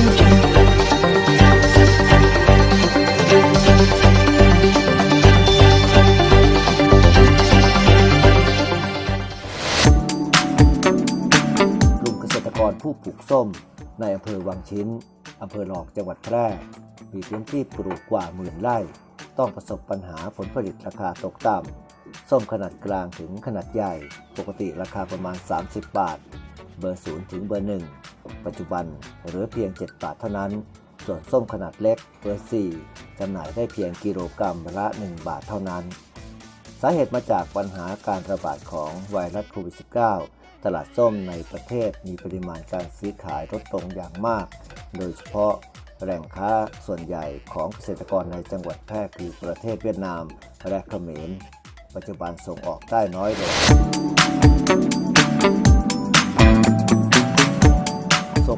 กลุ่มเกษตรกรผู้ปลูกส้ม ในอำเภอวังชิ้น อำเภอหลอกจังหวัดแพร่ มีพื้นที่ปลูกกว่าหมื่นไร่ ต้องประสบปัญหาผลผลิตราคาตกต่ำส้มขนาดกลางถึงขนาดใหญ่ ปกติราคาประมาณ 30 บาท เบอร์ 0 ถึงเบอร์ 1 ปัจจุบันเหลือเพียง 7 บาทเท่านั้น ส่วนส้มขนาดเล็กเบอร์4จำหน่ายได้เพียงกิโลกรัมละ 1 บาทเท่านั้น สาเหตุมาจากปัญหาการระบาดของไวรัสโควิด -19 ตลาดส้มในประเทศมีปริมาณการซื้อขายลดลงอย่างมาก โดยเฉพาะแหล่งค้าส่วนใหญ่ของเกษตรกรในจังหวัดแพร่คือประเทศเวียดนามและเขมรปัจจุบันส่งออกได้น้อยลง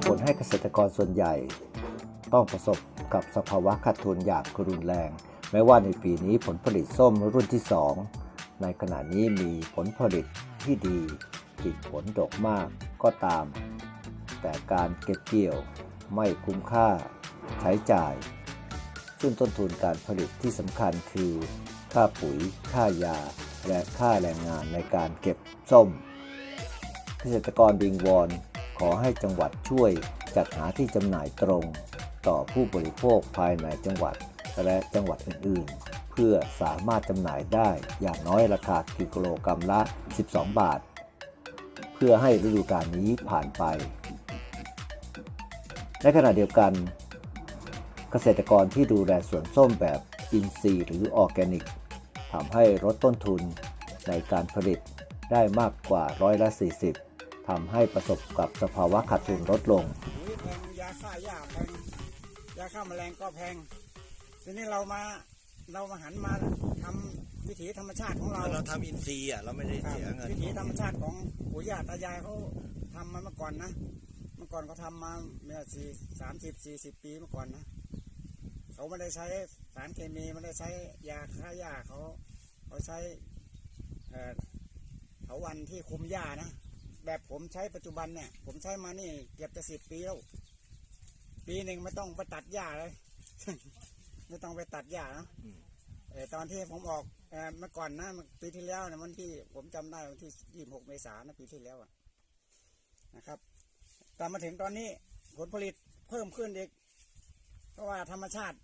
ผลให้เกษตรกรส่วนใหญ่ ต้องประสบกับสภาวะขาดทุนอย่างรุนแรง แม้ว่าในปีนี้ผลผลิตส้มรุ่นที่ 2 ในขณะนี้มีผลผลิตที่ดีติดผลดกมากก็ตาม แต่การเก็บเกี่ยวไม่คุ้มค่าใช้จ่าย ซึ่งต้นทุนการผลิตที่สำคัญคือ ค่าปุ๋ย ค่ายา และค่าแรงงานในการเก็บส้ม เกษตรกรวิงวอน อให้จังหวัดช่วยจัดหาที่จำหน่ายตรง ต่อผู้บริโภคภายในจังหวัด และจังหวัดอื่นๆ เพื่อสามารถจำหน่ายได้อย่างน้อยราคากิโลกรัมละ 12 บาท เพื่อให้ฤดูกาลนี้ผ่านไป ในขณะเดียวกัน เกษตรกรที่ดูแลสวนส้มแบบอินทรีย์หรือออร์แกนิกทำให้ลดต้นทุนในการผลิตได้มากกว่าร้อยละ 40 ทำให้ประสบกับสภาวะขาดทุนลดลงปุ๋ยแพงยาฆ่าหญ้าแพงยาฆ่าแมลงก็แพง ทีนี้เรามาเรามาหันมาทำวิถีธรรมชาติของเรา เราทำอินทรีย์อะเราไม่ได้ครับเสียเงินวิถีธรรมชาติของปู่ย่าตายายเขาทำมาเมื่อก่อนนะ เมื่อก่อนเขาทำมาเมื่อสี่สามสิบสี่สิบปีเมื่อก่อนนะ เขาไม่ได้ใช้สารเคมีไม่ได้ใช้ยาฆ่าหญ้าเขาเขาใช้เอ่อเถาวันที่คุมหญ้านะ แบบผมใช้ปัจจุบันเนี่ย ผมใช้มานี่เกือบจะสิบปีแล้ว ปีหนึ่งไม่ต้องไปตัดหญ้าเลย ไม่ต้องไปตัดหญ้านะเออตอนที่ผมออกเออเมื่อก่อนนะปีที่แล้วนะวันที่ผมจำได้วันที่ยี่หกเมษายนนะปีที่แล้วอะนะครับแต่มาถึงตอนนี้ผลผลิตเพิ่มขึ้นอีกเพราะว่าธรรมชาติ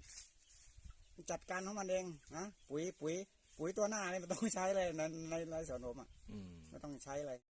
จัดการของมันเองนะปุ๋ยปุ๋ย ปุ๋ยตัวหน้านี่ไม่ต้องใช้เลยในในในสวนผมอะอืม ไม่ต้องใช้เลยอ